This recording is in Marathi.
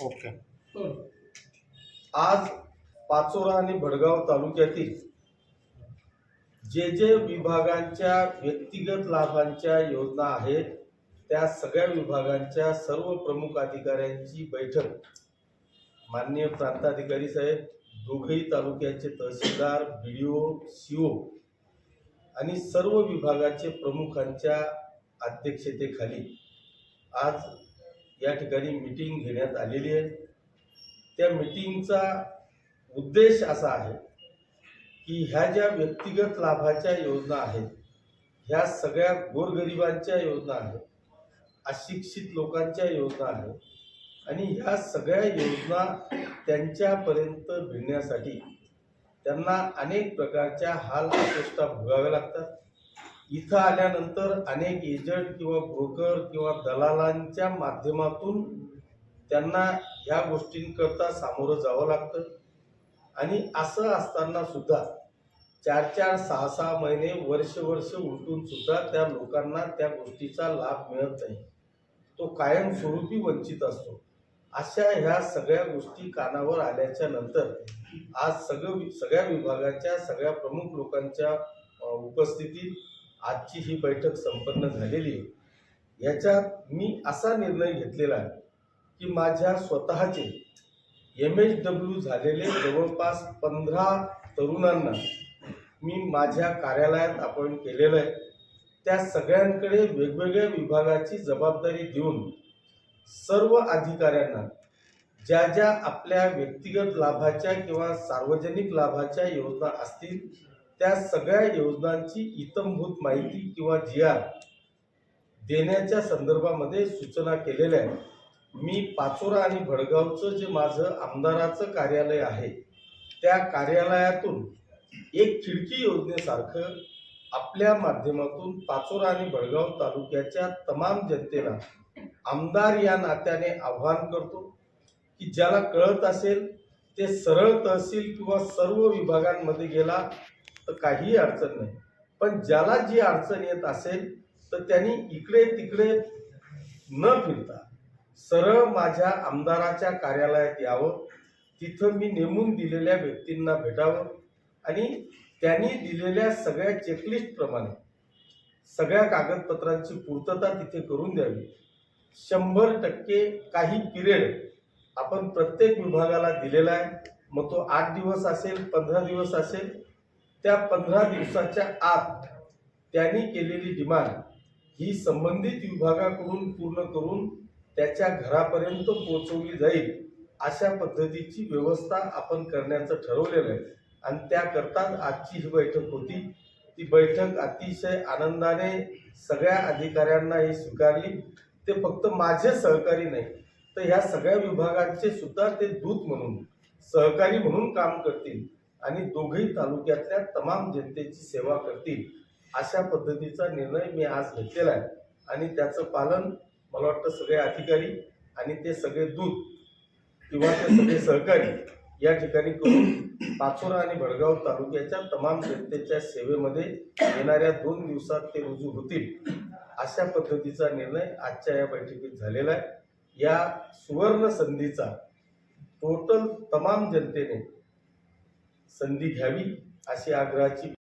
ओके. आज पाचोरा आणि भडगाव तालुक्यातील जे जे विभागांच्या व्यक्तिगत लाभांच्या योजना आहेत त्या सगळ्या विभागांच्या सर्व प्रमुख अधिकाऱ्यांची बैठक माननीय प्रांताधिकारी साहेब दोघही तालुक्याचे तहसीलदार बी डी ओ सी ओ आणि सर्व विभागाचे प्रमुखांच्या अध्यक्षतेखाली आज या ठिकाणी मीटिंग घेण्यात आलेली आहे. त्या मीटिंगचा उद्देश असा आहे की ह्या ज्या व्यक्तिगत लाभाच्या योजना आहेत ह्या सगळ्या गोरगरिबांच्या योजना आहेत अशिक्षित लोकांच्या योजना आहेत आणि ह्या सगळ्या योजना त्यांच्यापर्यंत भिडण्यासाठी त्यांना अनेक प्रकारच्या हाल अपेष्टा भोगाव्या लागतात. इथं आल्यानंतर अनेक एजंट किंवा ब्रोकर किंवा दलालांच्या माध्यमातून त्यांना ह्या गोष्टींकरता सामोरं जावं लागतं. आणि असं असताना सुद्धा चार चार सहा सहा महिने वर्ष वर्ष उलटून सुद्धा त्या लोकांना त्या गोष्टीचा लाभ मिळत नाही. तो कायमस्वरूपी वंचित असतो. अशा ह्या सगळ्या गोष्टी कानावर आल्याच्यानंतर आज सगळं वि- सगळ्या विभागाच्या सगळ्या प्रमुख लोकांच्या उपस्थितीत आजची ही बैठक संपन्न झालेली आहे. याच्यात मी असा निर्णय घेतलेला आहे की माझ्या स्वतःचे एम एच डब्ल्यू झालेले जवळपास पंधरा तरुणांना मी माझ्या कार्यालयात अपॉइंट केलेलं आहे. त्या सगळ्यांकडे वेगवेगळ्या विभागाची जबाबदारी देऊन सर्व अधिकाऱ्यांना ज्या ज्या आपल्या व्यक्तिगत लाभाच्या किंवा सार्वजनिक लाभाच्या योजना असतील त्या सगळ्या योजनांची इतंभूत माहिती किंवा जी आर देण्याच्या संदर्भामध्ये सूचना केलेल्या आहेत. मी पाचोरा आणि भडगावचं जे माझं आमदाराचं कार्यालय आहे त्या कार्यालयातून एक खिडकी योजनेसारखं आपल्या माध्यमातून पाचोरा आणि भडगाव तालुक्याच्या तमाम जनतेला आमदार या नात्याने आव्हान करतो की ज्याला कळत असेल ते सरळ तहसील किंवा सर्व विभागांमध्ये गेला तर काहीही अडचण नाही. पण ज्याला जी अडचण येत असेल तर त्यांनी इकडे तिकडे न फिरता सरळ माझ्या आमदाराच्या कार्यालयात यावं. तिथं मी नेमून दिलेल्या व्यक्तींना भेटावं आणि त्यांनी दिलेल्या सगळ्या चेकलिस्टप्रमाणे सगळ्या कागदपत्रांची पूर्तता तिथे करून द्यावी. शंभर टक्के काही पिरियड आपण प्रत्येक विभागाला दिलेला आहे. मग तो आठ दिवस असेल पंधरा दिवस असेल त्या पंधरा दिवसाच्या आत त्यांनी केलेली डिमांड ही संबंधित विभागाकडून पूर्ण करून त्याच्या घरापर्यंत पोहोचवली जाईल अशा पद्धतीची व्यवस्था आपण करण्याचं ठरवलेलं आहे. आणि त्याकरताच आजची ही बैठक होती. ती बैठक अतिशय आनंदाने सगळ्या अधिकाऱ्यांना ही स्वीकारली. ते फक्त माझे सहकारी नाही तर ह्या सगळ्या विभागांचे सुद्धा ते दूत म्हणून सहकारी म्हणून काम करतील. आणि दोघही तालुक्यातल्या तमाम जनतेची सेवा करतील अशा पद्धतीचा निर्णय मी आज घेतलेला आहे. आणि त्याचं पालन मला वाटतं सगळे अधिकारी आणि ते सगळे दूत किंवा ते सगळे सहकारी या ठिकाणी करून पाचोरा आणि भडगाव तालुक्याच्या तमाम जनतेच्या सेवेमध्ये येणाऱ्या दोन दिवसात ते रुजू होतील अशा पद्धतीचा निर्णय आजच्या या बैठकीत झालेला आहे. या सुवर्ण संधीचा टोटल तमाम जनतेने संधी घ्यावी अशी आग्रहाची